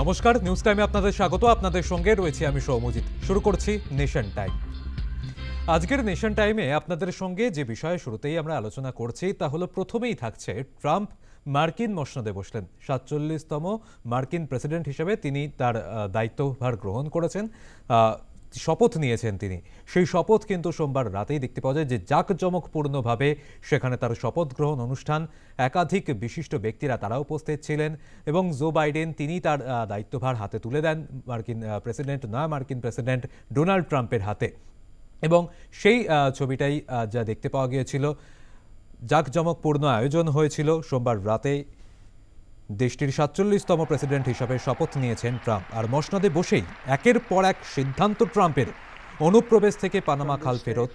নমস্কার নিউজ টাইমে আপনাদের স্বাগত। আপনাদের সঙ্গে রয়েছি আমি সৌমজিৎ। শুরু করছি নেশন টাইম আজকের নেশন টাইমে আপনাদের সঙ্গে যে বিষয়ে শুরুতেই আমরা আলোচনা করছি, তা হলো প্রথমেই থাকছে ট্রাম্প মার্কিন মসনদে বসলেন। সাতচল্লিশতম মার্কিন প্রেসিডেন্ট হিসেবে তিনি তার দায়িত্বভার গ্রহণ করেছেন। শপথ নিয়েছেন তিনি। সেই শপথ কিন্তু সোমবার রাতেই দেখতে পাওয়া যায় যে জাঁকজমকপূর্ণভাবে সেখানে তার শপথ গ্রহণ অনুষ্ঠান একাধিক বিশিষ্ট ব্যক্তিরা তারা উপস্থিত ছিলেন এবং জো বাইডেন তিনি তার দায়িত্বভার হাতে তুলে দেন মার্কিন প্রেসিডেন্ট না মার্কিন প্রেসিডেন্ট ডোনাল্ড ট্রাম্পের হাতে। এবং সেই ছবিটাই যা দেখতে পাওয়া গিয়েছিল, জাঁকজমকপূর্ণ আয়োজন হয়েছিল সোমবার রাতে দেশটির সাতচল্লিশতম প্রেসিডেন্ট হিসাবে শপথ নিয়েছেন ট্রাম্প। আর মসনদে বসেই একের পর এক সিদ্ধান্ত ট্রাম্পের। অনুপ্রবেশ থেকে পানামা খাল ফেরত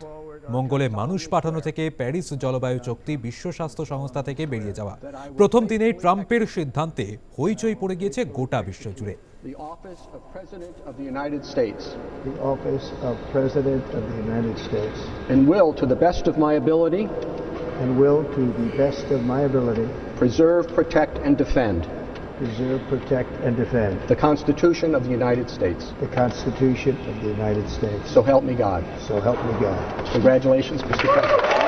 মঙ্গলে মানুষ পাঠানো থেকে প্যারিস জলবায়ু চুক্তি বিশ্ব স্বাস্থ্য সংস্থা থেকে বেরিয়ে যাওয়া। প্রথম দিনেই ট্রাম্পের সিদ্ধান্তে হইচই পড়ে গিয়েছে গোটা বিশ্ব জুড়ে। The office of President of the United States. The office of President of the United States. And will, to the best of my ability, and will, to the best of my ability, preserve, protect, and defend preserve, protect, and defend the Constitution of the United States. the Constitution of the United States. So help me God. So help me God. Congratulations, Mr. President.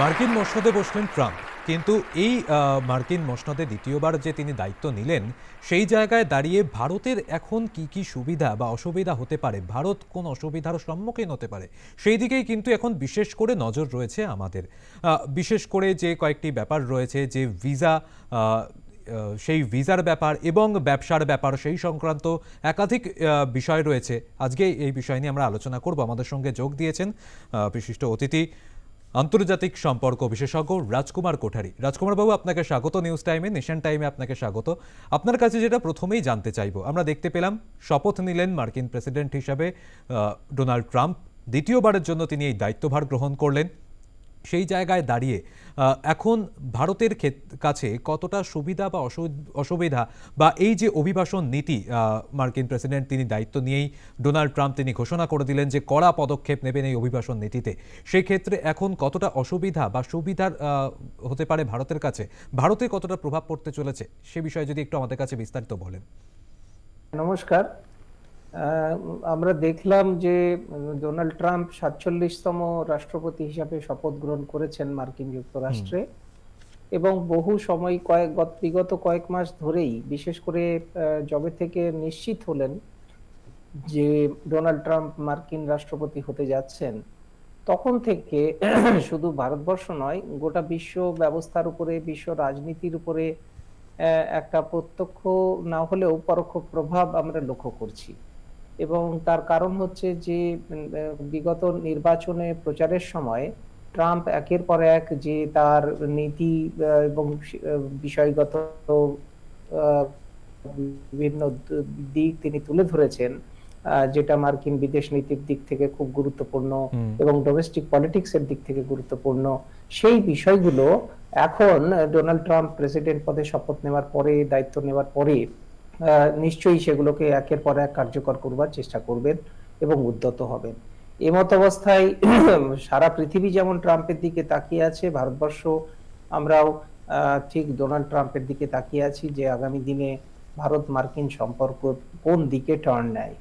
মার্কিন মসনদে বসলেন Trump. কিন্তু এই মার্কিন মসনদে দ্বিতীয়বার যে তিনি দায়িত্ব নিলেন, সেই জায়গায় দাঁড়িয়ে ভারতের এখন কি কি সুবিধা বা অসুবিধা হতে পারে? ভারত কোন অসুবিধার সম্মুখীন হতে পারে? সেই দিকেই কিন্তু এখন বিশেষ করে নজর রয়েছে আমাদের। বিশেষ করে যে কয়েকটি ব্যাপার রয়েছে, যে ভিসা সেই ভিসার ব্যাপার এবং ব্যবসার ব্যাপার, সেই সংক্রান্ত একাধিক বিষয় রয়েছে। আজকে এই বিষয় নিয়ে আমরা আলোচনা করব। আমাদের সঙ্গে যোগ দিয়েছেন বিশিষ্ট অতিথি আন্তর্জাতিক সম্পর্ক বিশেষজ্ঞ রাজকুমার কোঠারি। রাজকুমার বাবু, আপনাকে স্বাগত নিউজ টাইমে, নেশন টাইমে আপনাকে স্বাগত। আপনার কাছে যেটা প্রথমেই জানতে চাইব, আমরা দেখতে পেলাম শপথ নিলেন মার্কিন প্রেসিডেন্ট হিসাবে ডোনাল্ড ট্রাম্প। দ্বিতীয়বারের জন্য তিনি এই দায়িত্বভার গ্রহণ করলেন। সেই জায়গায় দাঁড়িয়ে এখন ভারতের কাছে কতটা সুবিধা বা অসুবিধা বা এই যে অভিবাসন নীতি মার্কিন প্রেসিডেন্ট তিনি দায়িত্ব নিয়েই ডোনাল্ড ট্রাম্প তিনি ঘোষণা করে দিলেন যে কড়া পদক্ষেপ নেবেন এই অভিবাসন নীতিতে। সেই ক্ষেত্রে এখন কতটা অসুবিধা বা সুবিধার হতে পারে ভারতের কাছে? ভারতে কতটা প্রভাব পড়তে চলেছে? সে বিষয়ে যদি একটু আমাদের কাছে বিস্তারিত বলেন। নমস্কার। আমরা দেখলাম যে ডোনাল্ড ট্রাম্প সাতচল্লিশতম রাষ্ট্রপতি হিসাবে শপথ গ্রহণ করেছেন মার্কিন যুক্তরাষ্ট্রে। এবং বহু সময় কয়েক বিগত কয়েক মাস ধরেই বিশেষ করে যবে থেকে নিশ্চিত হলেন যে ডোনাল্ড ট্রাম্প মার্কিন রাষ্ট্রপতি হতে যাচ্ছেন তখন থেকে শুধু ভারতবর্ষ নয় গোটা বিশ্ব ব্যবস্থার উপরে বিশ্ব রাজনীতির উপরে একটা প্রত্যক্ষ না হলেও পরোক্ষ প্রভাব আমরা লক্ষ্য করছি। এবং তার কারণ হচ্ছে যে বিগত নির্বাচনে প্রচারের সময় ট্রাম্প একের পর এক যে তার নীতি এবং বিষয়গত বিভিন্ন দিক তিনি তুলে ধরেছেন যেটা মার্কিন বিদেশ নীতির দিক থেকে খুব গুরুত্বপূর্ণ এবং ডোমেস্টিক পলিটিক্স এর দিক থেকে গুরুত্বপূর্ণ। সেই বিষয়গুলো এখন ডোনাল্ড ট্রাম্প প্রেসিডেন্ট পদে শপথ নেওয়ার পরে দায়িত্ব নেওয়ার পরে নিশ্চয়ই সেগুলোকে একের পর এক কার্যকর করবার চেষ্টা করবেন এবং উদ্যত হবেন। এমত অবস্থায় সারা পৃথিবী যেমন ট্রাম্পের দিকে তাকিয়ে আছে, ভারতবর্ষ আমরাও ঠিক ডোনাল্ড ট্রাম্পের দিকে তাকিয়ে আছি যে আগামী দিনে ভারত মার্কিন সম্পর্ক কোন দিকে টার্ন নেয়।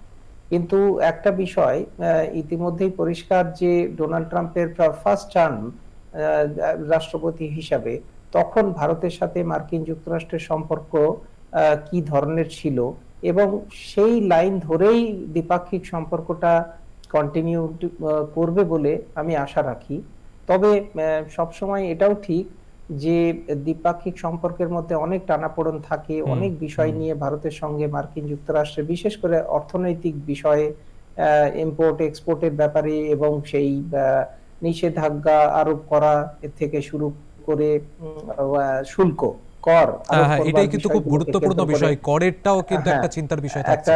কিন্তু একটা বিষয় ইতিমধ্যেই পরিষ্কার যে ডোনাল্ড ট্রাম্পের ফার্স্ট টার্ম রাষ্ট্রপতি হিসাবে তখন ভারতের সাথে মার্কিন যুক্তরাষ্ট্রের সম্পর্ক কি ধরনের ছিল এবং সেই লাইন ধরেই দ্বিপাক্ষিক সম্পর্কটা কন্টিনিউ করবে বলে আমি আশা রাখি। তবে সবসময় এটাও ঠিক যে দ্বিপাক্ষিক সম্পর্কের মধ্যে অনেক টানাপোড়ন থাকে অনেক বিষয় নিয়ে ভারতের সঙ্গে মার্কিন যুক্তরাষ্ট্রের বিশেষ করে অর্থনৈতিক বিষয়ে ইম্পোর্ট এক্সপোর্টের ব্যাপারে এবং সেই নিষেধাজ্ঞা আরোপ করা থেকে শুরু করে শুল্ক। কর হ্যাঁ হ্যাঁ এটাই কিন্তু খুব গুরুত্বপূর্ণ বিষয়। করেরটাও কিন্তু হ্যাঁ, একটা চিন্তার বিষয় একটা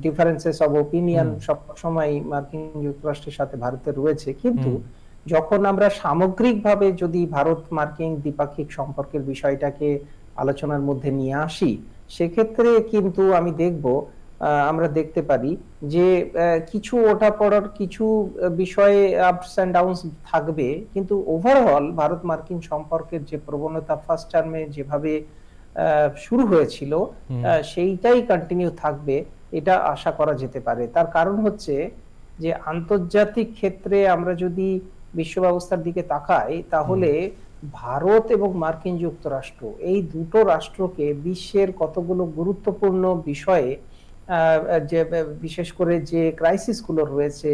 ডিফারেন্সেস অফ ওপিনিয়ন সব সময় মার্কিন যুক্তরাষ্ট্রের সাথে ভারতের রয়েছে। কিন্তু যখন আমরা সামগ্রিকভাবে যদি ভারত মার্কিন দ্বিপাক্ষিক সম্পর্কের বিষয়টাকে আলোচনার মধ্যে নিয়ে আসি সেক্ষেত্রে কিন্তু আমি দেখব আমরা দেখতে পারি যে কিছু ওঠা পড়ার কিছু বিষয়ে আপস অ্যান্ড ডাউনস থাকবে কিন্তু ওভারঅল ভারত মার্কিন সম্পর্কের যে প্রবণতা ফার্স্ট টার্মে যেভাবে শুরু হয়েছিল সেইটাই কন্টিনিউ থাকবে এটা আশা করা যেতে পারে। তার কারণ হচ্ছে যে আন্তর্জাতিক ক্ষেত্রে আমরা যদি বিশ্ব ব্যবস্থার দিকে তাকাই তাহলে ভারত এবং মার্কিন যুক্তরাষ্ট্র এই দুটো রাষ্ট্রকে বিশ্বের কতগুলো গুরুত্বপূর্ণ বিষয়ে যে বিশেষ করে যে ক্রাইসিসগুলো রয়েছে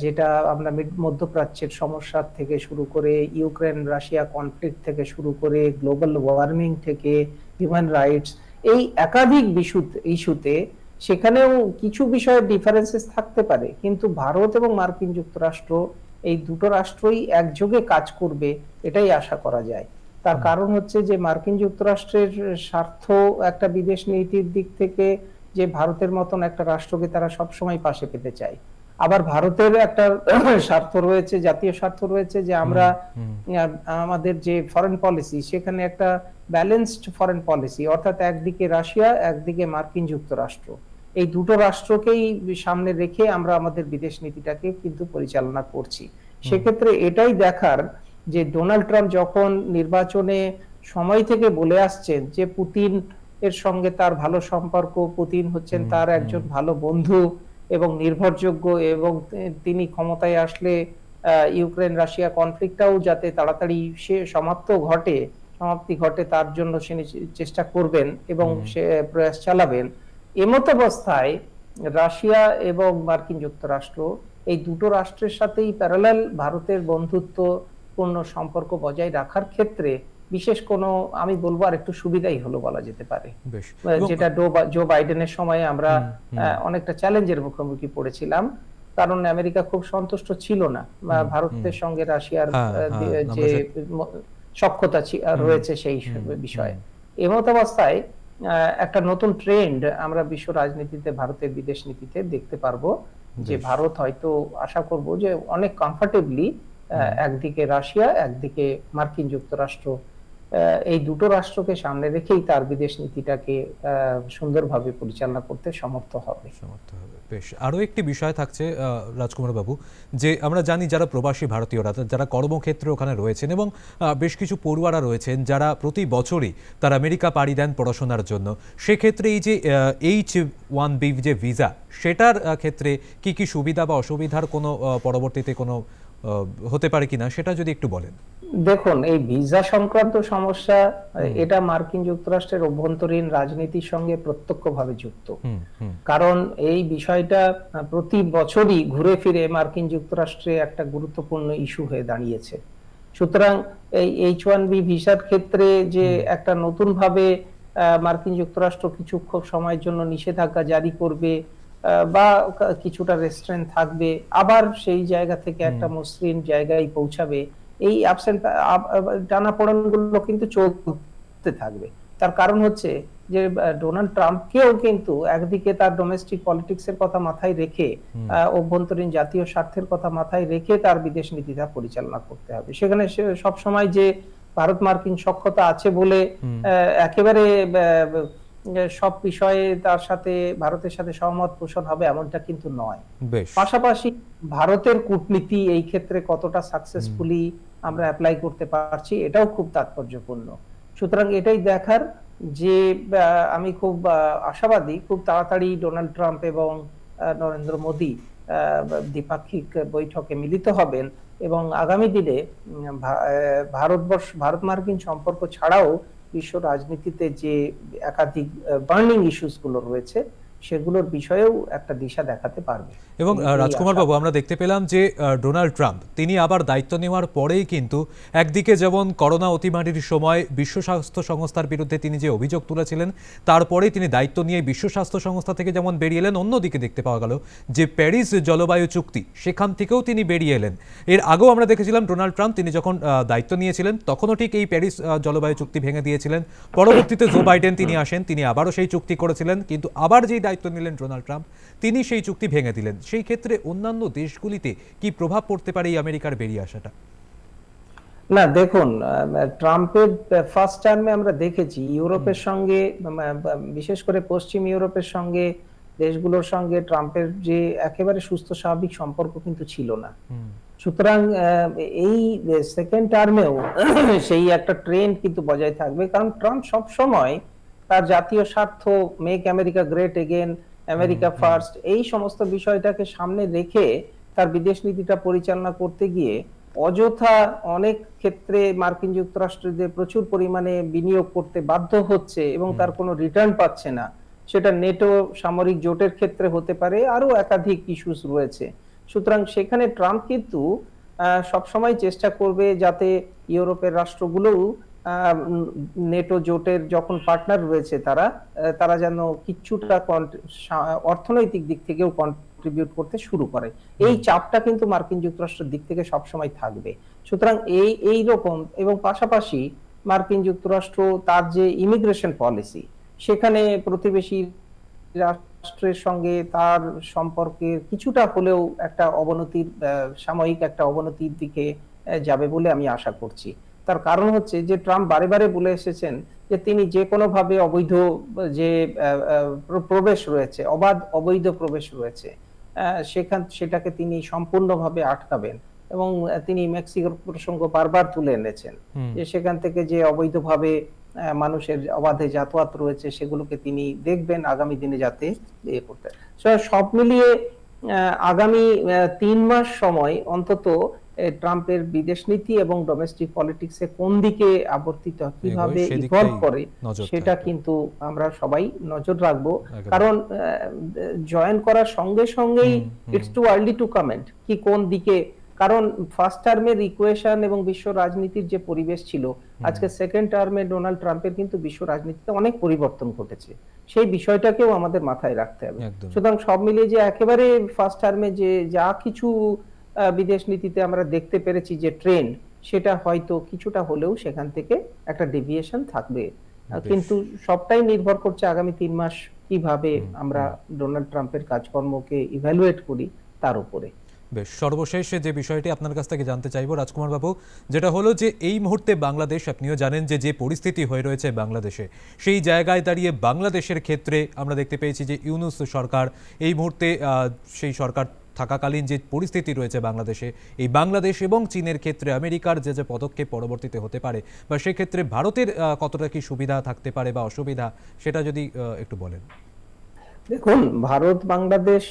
যেটা আমরা মধ্যপ্রাচ্যের সমস্যার থেকে শুরু করে ইউক্রেন রাশিয়া কনফ্লিক্ট থেকে শুরু করে গ্লোবাল ওয়ার্মিং থেকে হিউম্যান রাইটস এই একাধিক ইস্যুতে সেখানেও কিছু বিষয়ে ডিফারেন্সেস থাকতে পারে। কিন্তু ভারত এবং মার্কিন যুক্তরাষ্ট্র এই দুটো রাষ্ট্রই একযোগে কাজ করবে এটাই আশা করা যায়। তার কারণ হচ্ছে যে মার্কিন যুক্তরাষ্ট্রের স্বার্থ একটা বিদেশ নীতির দিক থেকে যে ভারতের মতন একটা রাষ্ট্রকে তারা সবসময় পাশে পেতে চায়। আবার ভারতের একটা স্বার্থ রয়েছে জাতীয় স্বার্থ রয়েছে যে আমরা আমাদের যে ফরেন পলিসি সেখানে একটা ব্যালেন্সড ফরেন পলিসি অর্থাৎ একদিকে রাশিয়া একদিকে মার্কিন যুক্তরাষ্ট্র। এই দুটো রাষ্ট্রকেই সামনে রেখে আমরা আমাদের বিদেশ নীতিটাকে কিন্তু পরিচালনা করছি। সেক্ষেত্রে এটাই দেখার যে ডোনাল্ড ট্রাম্প যখন নির্বাচনে সময় থেকে বলে আসছেন যে পুতিন এর সঙ্গে তার ভালো সম্পর্ক। পুতিন হচ্ছেন তার একজন ভালো বন্ধু এবং নির্ভরযোগ্য এবং তিনি ক্ষমতায় আসলে ইউক্রেন রাশিয়া কনফ্লিক্টটাও যাতে তাড়াতাড়ি সে সমাপ্ত ঘটে সমাপ্তি ঘটে তার জন্য সে নিচ- চেষ্টা করবেন এবং সে প্রয়াস চালাবেন। এমত অবস্থায় রাশিয়া এবং মার্কিন যুক্তরাষ্ট্র এই দুটো রাষ্ট্রের সাথেই প্যারালাল ভারতের বন্ধুত্বপূর্ণ সম্পর্ক বজায় রাখার ক্ষেত্রে বিশেষ কোনো আমি বলব আর একটু সুবিধাই হলো বলা যেতে পারে। যেটা জো বাইডেনের সময় আমরা অনেকটা চ্যালেঞ্জের মুখোমুখি পড়েছিলাম। কারণ আমেরিকা খুব সন্তুষ্ট ছিল না। ভারতের সঙ্গে রাশিয়ার হ্যাঁ, হ্যাঁ, যে সক্ষতা রয়েছে সেই বিষয়ে। এমত অবস্থায় একটা নতুন ট্রেন্ড আমরা বিশ্ব রাজনীতিতে ভারতের বিদেশ নীতিতে দেখতে পারব। যে ভারত হয়তো আশা করব যে অনেক কমফর্টেবলি একদিকে রাশিয়া একদিকে মার্কিন যুক্তরাষ্ট্র এই দুটো রাষ্ট্রকে সামনে রেখেই তার বিদেশ নীতিটাকে সুন্দরভাবে পরিচালনা করতে সমর্থ হবে। সমর্থ হবে, বেশ। আরও একটি বিষয় থাকছে রাজকুমার বাবু, যে আমরা জানি যারা প্রবাসী ভারতীয়রা যারা কর্মক্ষেত্রে ওখানে রয়েছেন এবং বেশ কিছু পড়ুয়ারা রয়েছেন যারা প্রতি বছরই তারা আমেরিকা পাড়ি দেন পড়াশোনার জন্য। সেক্ষেত্রে এই যে এইচ ওয়ান বি যে ভিসা সেটার ক্ষেত্রে কি কি সুবিধা বা অসুবিধার কোনো পরবর্তীতে কোনো হতে পারে কিনা সেটা যদি একটু বলেন। দেখুন এই ভিসা সংক্রান্ত সমস্যা এটা মার্কিন যুক্তরাষ্ট্রের অভ্যন্তরীণ রাজনীতির সঙ্গে প্রত্যক্ষভাবে যুক্ত। কারণ এই বিষয়টা প্রতি বছরই ঘুরে ফিরে মার্কিন যুক্তরাষ্ট্রে একটা গুরুত্বপূর্ণ ইস্যু হয়ে দাঁড়িয়েছে। সুতরাং এই এইচ ওয়ান বি ভিসার ক্ষেত্রে যে একটা নতুন ভাবে আহ, মার্কিন যুক্তরাষ্ট্র কিছু খুব সময়ের জন্য নিষেধাজ্ঞা জারি করবে বা কিছুটা রেস্টুরেন্ট থাকবে আবার সেই জায়গা থেকে একটা মসৃণ জায়গায় পৌঁছাবে এই আপসেন্ট টানাপোড়েনগুলো কিন্তু চলতে থাকবে। তার কারণ হচ্ছে যে ডোনাল্ড ট্রাম্পকেও কিন্তু একদিকে তার ডোমেস্টিক পলিটিক্স এর কথা মাথায় রেখে অভ্যন্তরীণ জাতীয় স্বার্থের কথা মাথায় রেখে তার বিদেশ নীতিটা পরিচালনা করতে হবে। সেখানে সব সময় যে ভারত মার্কিন সক্ষতা আছে বলে একেবারে সব বিষয়ে তার সাথে ভারতের সাথে সহমত পোষণ হবে এমনটা কিন্তু নয়। পাশাপাশি ভারতের কূটনীতি এই ক্ষেত্রে কতটা সাকসেসফুলি আমরা অ্যাপ্লাই করতে পারছি এটাও খুব তাৎপর্যপূর্ণ। সুতরাং এটাই দেখার যে আমি খুব আশাবাদী খুব তাড়াতাড়ি ডোনাল্ড ট্রাম্প এবং নরেন্দ্র মোদী আহ, দ্বিপাক্ষিক বৈঠকে মিলিত হবেন এবং আগামী দিনে ভারতবর্ষ ভারত মার্কিন সম্পর্ক ছাড়াও বিশ্ব রাজনীতিতে যে একাধিক বার্নিং ইস্যুসগুলো রয়েছে সেগুলোর বিষয়েও একটা দিশা দেখাতে পারবে। এবং রাজকুমার বাবু আমরা দেখতে পেলাম যে ডোনাল্ড ট্রাম্প তিনি আবার দায়িত্ব নেওয়ার পরেই কিন্তু একদিকে যেমন করোনা অতিমারির সময় বিশ্ব স্বাস্থ্য সংস্থার বিরুদ্ধে তিনি যে অভিযোগ তুলেছিলেন তারপরেই তিনি দায়িত্ব নিয়ে বিশ্ব স্বাস্থ্য সংস্থা থেকে যেমন বেরিয়ে এলেন অন্যদিকে দেখতে পাওয়া গেল যে প্যারিস জলবায়ু চুক্তি সেখান থেকেও তিনি বেরিয়ে এলেন। এর আগেও আমরা দেখেছিলাম ডোনাল্ড ট্রাম্প তিনি যখন দায়িত্ব নিয়েছিলেন তখনও ঠিক এই প্যারিস জলবায়ু চুক্তি ভেঙে দিয়েছিলেন। পরবর্তীতে জো বাইডেন তিনি আসেন তিনি আবারও সেই চুক্তি করেছিলেন কিন্তু আবার যেই দায়িত্ব নিলেন ডোনাল্ড ট্রাম্প। তিনি সেই চুক্তি ভেঙে দিলেন। সেই ক্ষেত্রে অন্যান্য দেশগুলিতে কি প্রভাব পড়তে পারে এই আমেরিকার বেরিয়ে আসাটা? না দেখুন ট্রাম্পের ফার্স্ট টার্মে আমরা দেখেছি ইউরোপের সঙ্গে বিশেষ করে পশ্চিম ইউরোপের সঙ্গে দেশগুলোর সঙ্গে ট্রাম্পের যে একেবারে সুস্থ স্বাভাবিক সম্পর্ক কিন্তু ছিল না। সুতরাং এই সেকেন্ড টার্মেও সেই একটা ট্রেন্ড কিন্তু বজায় থাকবে। কারণ ট্রাম্প সব সময় তার জাতীয় স্বার্থ make America great again America first এই সমস্ত বিষয়টাকে সামনে রেখে তার বিদেশ নীতিটা পরিচালনা করতে গিয়ে অযথা অনেক ক্ষেত্রে মার্কিন যুক্তরাষ্ট্রদের প্রচুর পরিমাণে বিনিয়োগ করতে বাধ্য হচ্ছে এবং তার কোনো রিটার্ন পাচ্ছে না। সেটা নেটো সামরিক জোটের ক্ষেত্রে হতে পারে আরও একাধিক ইস্যুস রয়েছে। সুতরাং সেখানে ট্রাম্প কিন্তু সবসময় চেষ্টা করবে যাতে ইউরোপের রাষ্ট্রগুলোও নেটো জোটের যখন পার্টনার রয়েছে তারা তারা যেন কিছুটা অর্থনৈতিক দিক থেকেও কন্ট্রিবিউট করতে শুরু করে। এই চাপটা কিন্তু মার্কিন যুক্তরাষ্ট্রের দিক থেকে সবসময় থাকবে। সুতরাং এই এই রকম এবং পাশাপাশি মার্কিন যুক্তরাষ্ট্র তার যে ইমিগ্রেশন পলিসি সেখানে প্রতিবেশী রাষ্ট্রের সঙ্গে তার সম্পর্কের কিছুটা হলেও একটা অবনতির সাময়িক একটা অবনতির দিকে যাবে বলে আমি আশা করছি। তার কারণ হচ্ছে যে ট্রাম্প বারে বারে বলে এসেছেন যে তিনি যে কোনো ভাবে অবৈধ যে প্রবেশ রয়েছে অবাধ অবৈধ প্রবেশ রয়েছে সেখান সেটাকে তিনি সম্পূর্ণভাবে আটকাবেন এবং তিনি মেক্সিকোর প্রসঙ্গ বারবার তুলে এনেছেন যে সেখান থেকে যে অবৈধভাবে মানুষের অবাধে যাতায়াত রয়েছে সেগুলোকে তিনি দেখবেন আগামী দিনে যাতে ইয়ে করতে সব মিলিয়ে আহ, আগামী তিন মাস সময় অন্তত ট্রাম্পের বিদেশ নীতি এবং ডোমেস্টিক পলিটিক্সে কোন দিকে আবর্তিত কীভাবে ইভলভ করে সেটা কিন্তু আমরা সবাই নজর রাখব। কারণ জয়েন করার সঙ্গে সঙ্গেই। It's too early to comment কি কোন দিকে। কারণ ফার্স্ট টার্মের ইকুয়েশন এবং বিশ্ব রাজনীতির যে পরিবেশ ছিল আজকে সেকেন্ড টার্মে ডোনাল্ড ট্রাম্পের কিন্তু বিশ্ব রাজনীতিতে অনেক পরিবর্তন ঘটেছে। সেই বিষয়টাকেও আমাদের মাথায় রাখতে হবে। সুতরাং সব মিলিয়ে যে একেবারে ফার্স্ট টার্মে যে যা কিছু বিদেশ নীতিতে আমরা দেখতে পেরেছি যে ট্রেন্ড সেটা হয়তো কিছুটা হলেও সেখান থেকে একটা ডেভিয়েশন থাকবে। কিন্তু সবটাই নির্ভর করছে আগামী তিন মাস কীভাবে আমরা ডোনাল্ড ট্রাম্পের কাজকর্মকে ইভ্যালুয়েট করি তার উপরে। বেশ সর্বশেষ যে বিষয়টি আপনার কাছ থেকে জানতে চাইব রাজকুমার বাবু যেটা হলো যে এই মুহূর্তে বাংলাদেশ আপনিও জানেন যে যে পরিস্থিতি হয়ে রয়েছে বাংলাদেশে সেই জায়গায় দাঁড়িয়ে বাংলাদেশের ক্ষেত্রে আমরা দেখতে পেয়েছি যে ইউনুস সরকার এই মুহূর্তে আহ, সেই সরকার থাকাকালীন যে পরিস্থিতি রয়েছে বাংলাদেশে এই বাংলাদেশ এবং চীনের ক্ষেত্রে আমেরিকার যে যে পদক্ষেপ পরবর্তীতে হতে পারে বা সেক্ষেত্রে ভারতের কতটা কি সুবিধা থাকতে পারে বা অসুবিধা সেটা যদি একটু বলেন। দেখুন ভারত বাংলাদেশ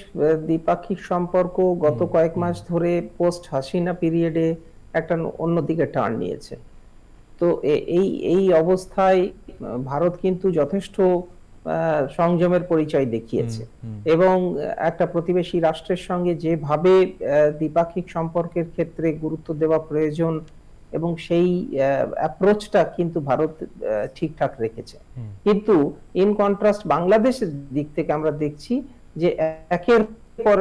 দ্বিপাক্ষিক সম্পর্ক গত কয়েক মাস ধরে পোস্ট হাসিনা পিরিয়ডে একটা অন্যদিকে টার্ন নিয়েছে। তো এই এই অবস্থায় ভারত কিন্তু যথেষ্ট সংযমের পরিচয় দেখিয়েছে। এবং একটা প্রতিবেশী রাষ্ট্রের সঙ্গে যেভাবে দ্বিপাক্ষিক সম্পর্কের ক্ষেত্রে গুরুত্ব দেওয়া প্রয়োজন এবং সেই অ্যাপ্রোচটা কিন্তু ভারত ঠিকঠাক রেখেছে। কিন্তু ইন কন্ট্রাস্ট বাংলাদেশের দিক থেকে আমরা দেখছি যে একের পর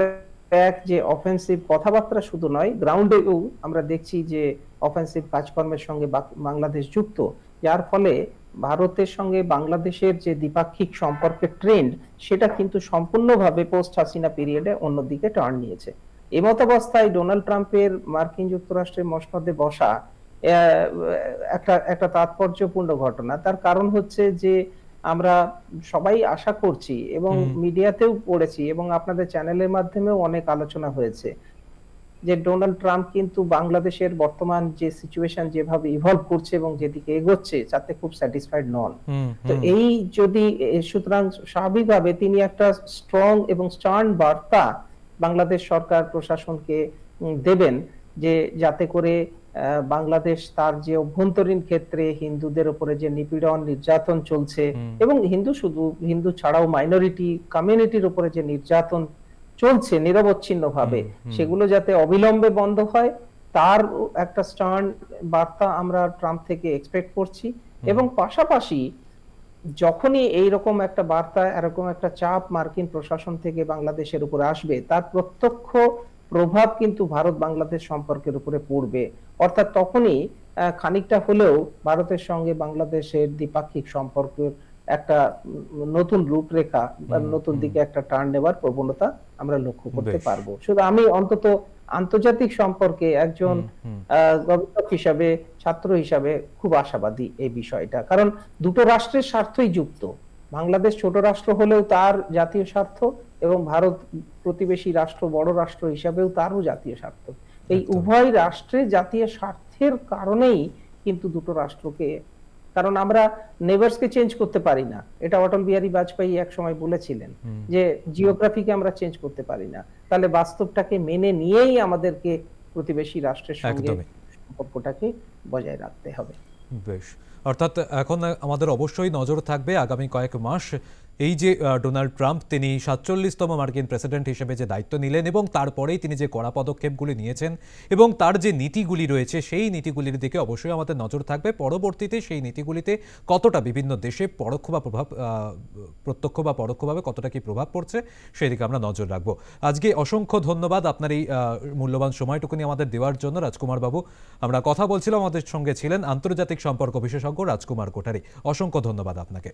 এক যে অফেন্সিভ কথাবার্তা শুধু নয় গ্রাউন্ডেও আমরা দেখছি যে অফেন্সিভ কাজকর্মের সঙ্গে বাংলাদেশ যুক্ত। যার ফলে ভারতের সঙ্গে বাংলাদেশের যে দ্বিপাক্ষিক সম্পর্কের ট্রেন্ড সেটা কিন্তু সম্পূর্ণভাবে পোস্ট হাসিনা পিরিয়ডে অন্যদিকে টার্ন নিয়েছে। এমতাবস্থায় ডোনাল্ড ট্রাম্পের মার্কিন যুক্তরাষ্ট্রের মসনদে বসা আহ, একটা একটা তাৎপর্যপূর্ণ ঘটনা। তার কারণ হচ্ছে যে আমরা সবাই আশা করছি এবং মিডিয়াতেও পড়েছি এবং আপনাদের চ্যানেলের মাধ্যমেও অনেক আলোচনা হয়েছে। যে ডোনাল্ড ট্রাম্প কিন্তু বাংলাদেশের বর্তমান যে সিচুয়েশন যেভাবে ইভলভ করছে এবং যেদিকে এগোচ্ছে তাতে খুব স্যাটিসফাইড নন। তো এই যদি সুতরাং স্বাভাবিকভাবে তিনি একটা স্ট্রং এবং স্টার্ন বার্তা বাংলাদেশ সরকার প্রশাসনকে দেবেন যে যাতে করে বাংলাদেশ তার যে অভ্যন্তরীণ ক্ষেত্রে হিন্দুদের উপরে যে নিপীড়ন নির্যাতন চলছে এবং হিন্দু শুধু হিন্দু ছাড়াও মাইনরিটি কমিউনিটির উপরে যে নির্যাতন চলছে নিরবচ্ছিন্ন ভাবে সেগুলো যাতে অবিলম্বে বন্ধ হয় তার একটা স্টার্ন বার্তা আমরা ট্রাম্প থেকে এক্সপেক্ট করছি। এবং পাশাপাশি যখনই এইরকম একটা বার্তা এরকম একটা চাপ মার্কিন প্রশাসন থেকে বাংলাদেশের উপরে আসবে তার প্রত্যক্ষ প্রভাব কিন্তু ভারত বাংলাদেশ সম্পর্কের উপরে পড়বে। অর্থাৎ তখনই খানিকটা হলেও ভারতের সঙ্গে বাংলাদেশের দ্বিপাক্ষিক সম্পর্কের একটা নতুন রূপরেখা বা নতুন দিকে একটা টার্ন নেবার প্রবণতা আমরা লক্ষ্য করতে পারব। শুধু আমি অন্তত আন্তর্জাতিক সম্পর্কে একজন গবেষক হিসাবে ছাত্র হিসাবে খুব আশাবাদী এই বিষয়টা। কারণ দুটো রাষ্ট্রের স্বার্থই যুক্ত। বাংলাদেশ ছোট রাষ্ট্র হলেও তার জাতীয় স্বার্থ এবং ভারত প্রতিবেশী রাষ্ট্র বড় রাষ্ট্র হিসাবেও তারও জাতীয় স্বার্থ। এই উভয় রাষ্ট্রের জাতীয় স্বার্থের কারণেই কিন্তু দুটো রাষ্ট্রকে কারণ আমরা নেভার্সকে চেঞ্জ করতে পারি না। এটা অটল বিহারী বাজপেয়ী এক সময় বলেছিলেন যে জিওগ্রাফিকে আমরা চেঞ্জ করতে পারি না। তাহলে বাস্তবটাকে মেনে নিয়েই আমাদেরকে প্রতিবেশী রাষ্ট্রের সঙ্গে সম্পর্কটাকে বজায় রাখতে হবে। বেশ। অর্থাৎ এখন আমাদের অবশ্যই নজর থাকবে আগামী কয়েক মাস এই যে ডোনাল্ড ট্রাম্প, তিনি সাতচল্লিশতম মার্কিন প্রেসিডেন্ট হিসেবে যে দায়িত্ব নিলেন এবং তারপরেই তিনি যে কড়া পদক্ষেপগুলি নিয়েছেন এবং তার যে নীতিগুলি রয়েছে, সেই নীতিগুলির দিকে অবশ্যই আমাদের নজর থাকবে। পরবর্তীতে সেই নীতিগুলিতে কতটা বিভিন্ন দেশে পরোক্ষ বা প্রভাব প্রত্যক্ষ বা পরোক্ষভাবে কতটা কি প্রভাব পড়ছে সেই দিকে আমরা নজর রাখব। আজকে অসংখ্য ধন্যবাদ আপনার এই মূল্যবান সময়টুকুনি আমাদের দেওয়ার জন্য। রাজকুমার বাবু, আমরা কথা বলছিলাম, আমাদের সঙ্গে ছিলেন আন্তর্জাতিক সম্পর্ক বিশেষজ্ঞ রাজকুমার কোঠারি। অসংখ্য ধন্যবাদ আপনাকে।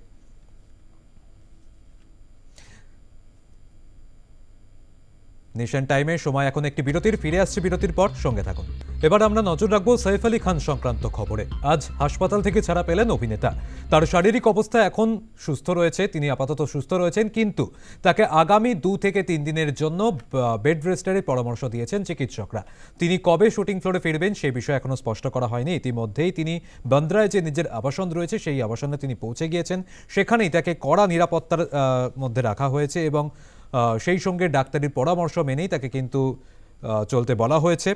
নেশন টাইমে সময় এখন একটি বিরতির, ফিরে আসছে বিরতির পর। সঙ্গে থাকুন। এবার আমরা নজর রাখব সৈফ আলী খান সংক্রান্ত খবরে। আজ হাসপাতাল থেকে ছাড়া পেলেন অভিনেতা। তার শারীরিক অবস্থা এখন সুস্থ রয়েছে, তিনি আপাতত সুস্থ রয়েছেন, কিন্তু তাকে আগামী দু থেকে তিন দিনের জন্য বেড রেস্টারের পরামর্শ দিয়েছেন চিকিৎসকরা। তিনি কবে শুটিং ফ্লোরে ফিরবেন সেই বিষয়ে এখনও স্পষ্ট করা হয়নি। ইতিমধ্যেই তিনি বান্দ্রায় যে নিজের আবাসন রয়েছে, সেই আবাসনে তিনি পৌঁছে গিয়েছেন। সেখানেই তাকে কড়া নিরাপত্তার মধ্যে রাখা হয়েছে এবং সেই সঙ্গে ডাক্তারির পরামর্শ মেনেই তাকে কিন্তু চলতে বলা হয়েছে।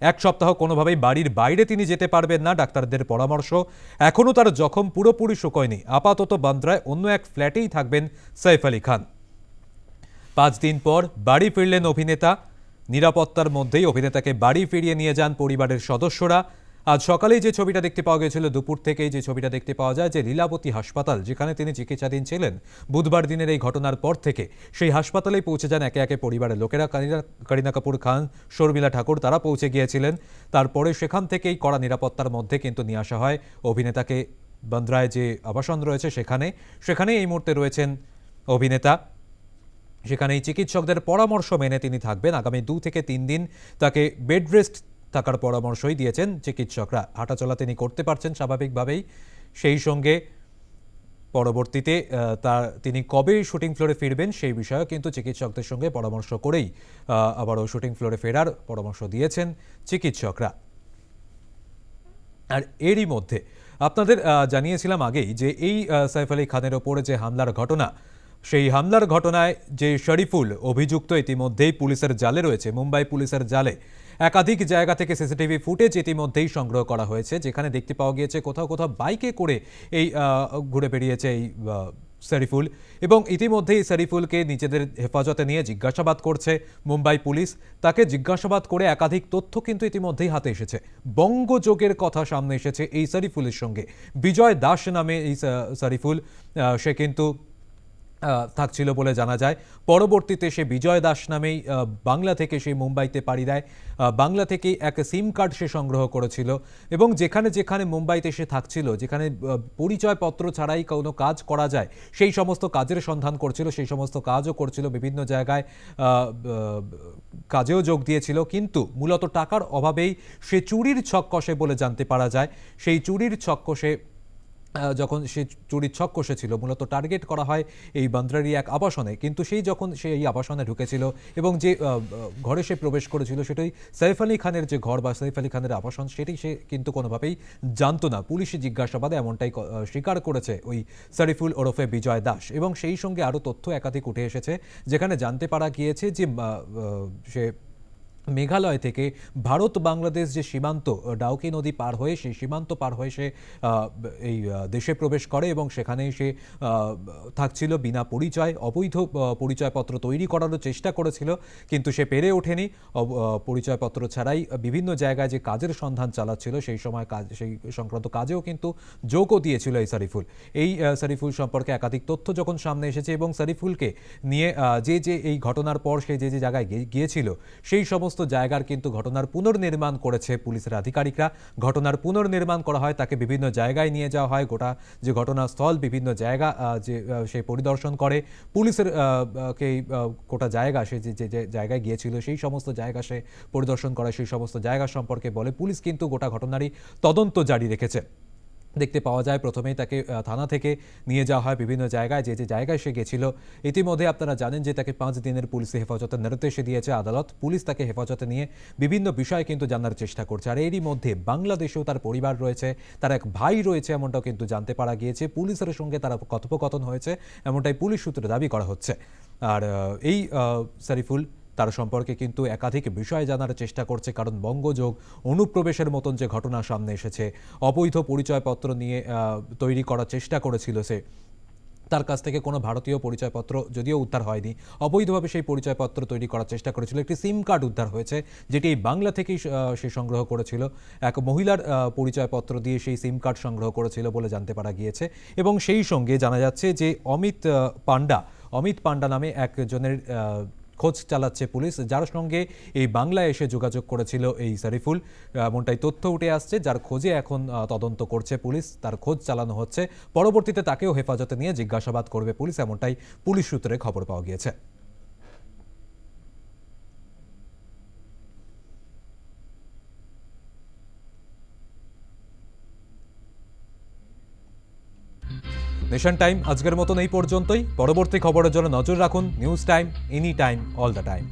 এক সপ্তাহ কোনোভাবেই বাড়ির বাইরে তিনি যেতে পারবেন না, ডাক্তারদের পরামর্শ। এখনও তার জখম পুরোপুরি শুকোয়নি। আপাতত বান্দ্রায় অন্য এক ফ্ল্যাটেই থাকবেন সৈফ আলী খান। পাঁচ দিন পর বাড়ি ফিরলেন অভিনেতা। নিরাপত্তার মধ্যেই অভিনেতাকে বাড়ি ফিরিয়ে নিয়ে যান পরিবারের সদস্যরা। আজ সকালেই যে ছবিটা দেখতে পাওয়া গেছিল দুপুর থেকেই যে ছবিটা দেখতে পাওয়া যায়, যে লীলাবতী হাসপাতাল, যেখানে তিনি চিকিৎসাধীন ছিলেন। বুধবার দিনের এই ঘটনার পর থেকে সেই হাসপাতালেই পৌঁছে যান একে একে পরিবারের লোকেরা। করিনা কাপুর খান, শর্মিলা ঠাকুর তারা পৌঁছে গিয়েছিলেন। তারপরে সেখান থেকেই কড়া নিরাপত্তার মধ্যে কিন্তু নিয়ে আসা হয় অভিনেতাকে। বান্দ্রায় যে আবাসন রয়েছে সেখানে সেখানে এই মুহূর্তে রয়েছেন অভিনেতা। সেখানেই চিকিৎসকদের পরামর্শ মেনে তিনি থাকবেন। আগামী দু থেকে তিন দিন তাকে বেড রেস্ট থাকার পরামর্শই দিয়েছেন চিকিৎসকরা। হাঁটাচলা তিনি করতে পারছেন স্বাভাবিকভাবেই। সেই সঙ্গে পরবর্তীতে তার তিনি কবে শুটিং ফ্লোরে ফিরবেন সেই বিষয়ে কিন্তু চিকিৎসকদের সঙ্গে পরামর্শ করেই আবারও শুটিং ফ্লোরে ফেরার পরামর্শ দিয়েছেন চিকিৎসকরা। আর এরই মধ্যে, আপনাদের জানিয়েছিলাম আগেই যে এই সাইফ আলী খানের ওপরে যে হামলার ঘটনা, সেই হামলার ঘটনায় যে শরীফুল অভিযুক্ত ইতিমধ্যেই পুলিশের জালে রয়েছে, মুম্বাই পুলিশের জালে একাধিক জায়গা থেকে সিসিটিভি ফুটেজ ইতিমধ্যেই সংগ্রহ করা হয়েছে, যেখানে দেখতে পাওয়া গিয়েছে কোথাও কোথাও বাইকে করে এই ঘুরে বেরিয়েছে এই শরিফুল এবং ইতিমধ্যেই শরিফুলকে নিজেদের হেফাজতে নিয়ে জিজ্ঞাসাবাদ করছে মুম্বাই পুলিশ। তাকে জিজ্ঞাসাবাদ করে একাধিক তথ্য কিন্তু ইতিমধ্যেই হাতে এসেছে। বঙ্গযোগের কথা সামনে এসেছে এই শরিফুলের সঙ্গে। বিজয় দাস নামে এই শরিফুল সে কিন্তু থাকছিল বলে জানা যায়। পরবর্তীতে সে বিজয় দাস নামেই বাংলা থেকে সে মুম্বাইতে পাড়ি দেয়। বাংলা থেকেই এক সিম কার্ড সে সংগ্রহ করেছিল এবং যেখানে যেখানে মুম্বাইতে সে থাকছিল যেখানে পরিচয়পত্র ছাড়াই কোনো কাজ করা যায় সেই সমস্ত কাজের সন্ধান করছিল সেই সমস্ত কাজও করছিল বিভিন্ন জায়গায় কাজেও যোগ দিয়েছিল। কিন্তু মূলত টাকার অভাবেই সে চুরির ছক কষে বলে জানতে পারা যায়। সেই চুরির ছক কষে আহ, যখন সে চুরির ছক কষেছিল, মূলত টার্গেট করা হয় এই বান্দ্রারি এক আবাসনে। কিন্তু সেই যখন সে এই আবাসনে ঢুকেছিল এবং যে ঘরে সে প্রবেশ করেছিল, সেটাই সৈফ আলী খানের যে ঘর বা সৈফ আলী খানের আবাসন সেটি সে কিন্তু কোনোভাবেই জানতো না। পুলিশি জিজ্ঞাসাবাদে এমনটাই স্বীকার করেছে ওই শরীফুল ওরফে বিজয় দাস। এবং সেই সঙ্গে আরও তথ্য একাধিক উঠে এসেছে, যেখানে জানতে পারা গিয়েছে যে সে মেঘালয় থেকে ভারত, বাংলাদেশ যে সীমান্ত, ডাউকি নদী পার হয়ে সেই সীমান্ত পার হয়ে সে এই দেশে প্রবেশ করে এবং সেখানে সে থাকছিল বিনা পরিচয়, অবৈধ পরিচয়পত্র তৈরি করারও চেষ্টা করেছিল, কিন্তু সে পেরে ওঠেনি। পরিচয়পত্র ছাড়াই বিভিন্ন জায়গায় যে কাজের সন্ধান চালাচ্ছিল, সেই সময় কাজ, সেই সংক্রান্ত কাজেও কিন্তু যোগও দিয়েছিল এই সারিফুল। এই সারিফুল সম্পর্কে একাধিক তথ্য যখন সামনে এসেছে এবং সারিফুলকে নিয়ে যে যে এই ঘটনার পর সে যে যে জায়গায় গিয়ে- গিয়েছিল, সেই সমস্ত জায়গার কিন্তু ঘটনার পুনর্নির্মাণ করেছে পুলিশের আধিকারিকরা। ঘটনার পুনর্নির্মাণ করা হয়, তাকে বিভিন্ন জায়গায় নিয়ে যাওয়া হয়। গোটা যে ঘটনাস্থল, বিভিন্ন জায়গা যে সে পরিদর্শন করে। পুলিশের কে গোটা জায়গা সে যে যে জায়গায় গিয়েছিল, সেই সমস্ত জায়গা সে পরিদর্শন করে, সেই সমস্ত জায়গা সম্পর্কে বলে পুলিশ কিন্তু গোটা ঘটনারই তদন্ত জারি রেখেছে। দেখতে পাওয়া যায়। প্রথমেই তাকে থানা থেকে নিয়ে যাওয়া হয় বিভিন্ন জায়গায়, যে যে জায়গায় সে গেছিল। ইতিমধ্যে আপনারা জানেন যে তাকে পাঁচ দিনের পুলিশে হেফাজতের নির্দেশে দিয়েছে আদালত। পুলিশ তাকে হেফাজতে নিয়ে বিভিন্ন বিষয় কিন্তু জানার চেষ্টা করছে। আর এরই মধ্যে বাংলাদেশেও তার পরিবার রয়েছে, তার এক ভাই রয়েছে এমনটাও কিন্তু জানতে পারা গিয়েছে। পুলিশের সঙ্গে তারা কথোপকথন হয়েছে, এমনটাই পুলিশ সূত্রে দাবি করা হচ্ছে। আর এই সারিফুল তার সম্পর্কে কিন্তু একাধিক বিষয় জানার চেষ্টা করছে, কারণ বঙ্গযোগ অনুপ্রবেশের মতন যে ঘটনা সামনে এসেছে, অবৈধ পরিচয়পত্র নিয়ে তৈরি করার চেষ্টা করেছিল সে। তার কাছ থেকে কোনো ভারতীয় পরিচয়পত্র যদিও উদ্ধার হয়নি, অবৈধভাবে সেই পরিচয়পত্র তৈরি করার চেষ্টা করেছিল। একটি সিম কার্ড উদ্ধার হয়েছে, যেটি এই বাংলা থেকেই সে সংগ্রহ করেছিল। এক মহিলার পরিচয়পত্র দিয়ে সেই সিম কার্ড সংগ্রহ করেছিল বলে জানতে পারা গিয়েছে। এবং সেই সঙ্গে জানা যাচ্ছে যে অমিত পান্ডা অমিত পান্ডা নামে একজনের খোঁজ চালাচ্ছে পুলিশ, যার সঙ্গে এই বাংলায় এসে যোগাযোগ করেছিল এই সারিফুল এমনটাই তথ্য উঠে আসছে, যার খোঁজে এখন তদন্ত করছে পুলিশ, তার খোঁজ চালানো হচ্ছে। পরবর্তীতে তাকেও হেফাজতে নিয়ে জিজ্ঞাসাবাদ করবে পুলিশ, এমনটাই পুলিশ সূত্রে খবর পাওয়া গিয়েছে। নেশন টাইম আজকের মতন এই পর্যন্তই। পরবর্তী খবরের জন্য নজর রাখুন news time, any time, all the time.